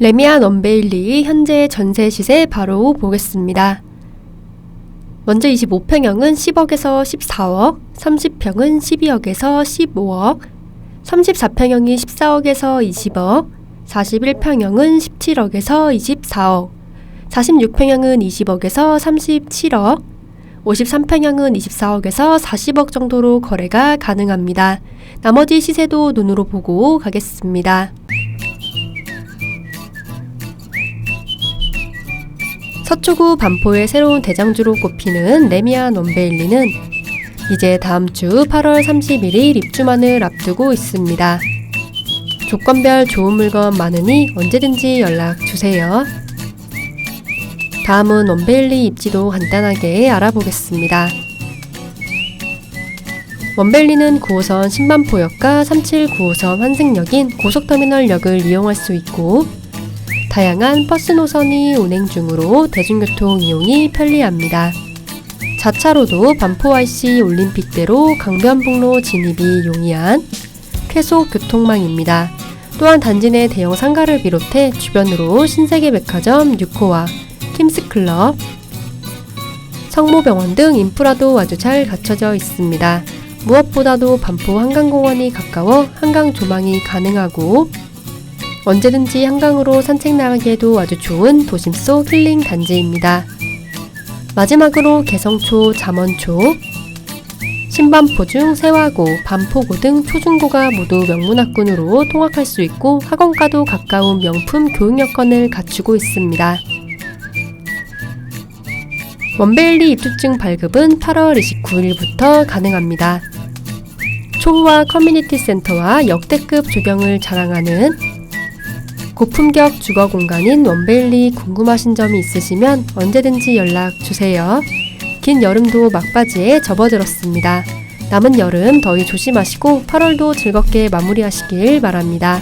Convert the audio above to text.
레미안 원베일리 현재 전세 시세 바로 보겠습니다. 먼저 25평형은 10억에서 14억, 30평은 12억에서 15억, 34평형이 14억에서 20억, 41평형은 17억에서 24억, 46평형은 20억에서 37억, 53평형은 24억에서 40억 정도로 거래가 가능합니다. 나머지 시세도 눈으로 보고 가겠습니다. 서초구 반포의 새로운 대장주로 꼽히는 레미안 원베일리는 이제 다음 주 8월 31일 입주만을 앞두고 있습니다. 조건별 좋은 물건 많으니 언제든지 연락 주세요. 다음은 원베일리 입지도 간단하게 알아보겠습니다. 원벨리는 9호선 신반포역과 37 9호선 환승역인 고속터미널역을 이용할 수 있고 다양한 버스 노선이 운행 중으로 대중교통 이용이 편리합니다. 자차로도 반포 IC 올림픽대로 강변북로 진입이 용이한 쾌속 교통망입니다. 또한 단지 내 대형 상가를 비롯해 주변으로 신세계 백화점 6호와 킴스클럽, 성모병원 등 인프라도 아주 잘 갖춰져 있습니다. 무엇보다도 반포 한강공원이 가까워 한강 조망이 가능하고 언제든지 한강으로 산책 나가기에도 아주 좋은 도심 속 힐링 단지입니다. 마지막으로 개성초, 잠원초, 신반포 중 세화고, 반포고 등 초중고가 모두 명문학군으로 통학할 수 있고 학원가도 가까운 명품 교육 여건을 갖추고 있습니다. 원베일리 입주증 발급은 8월 29일부터 가능합니다. 초보와 커뮤니티 센터와 역대급 조경을 자랑하는 고품격 주거 공간인 원베일리 궁금하신 점이 있으시면 언제든지 연락 주세요. 긴 여름도 막바지에 접어들었습니다. 남은 여름 더위 조심하시고 8월도 즐겁게 마무리하시길 바랍니다.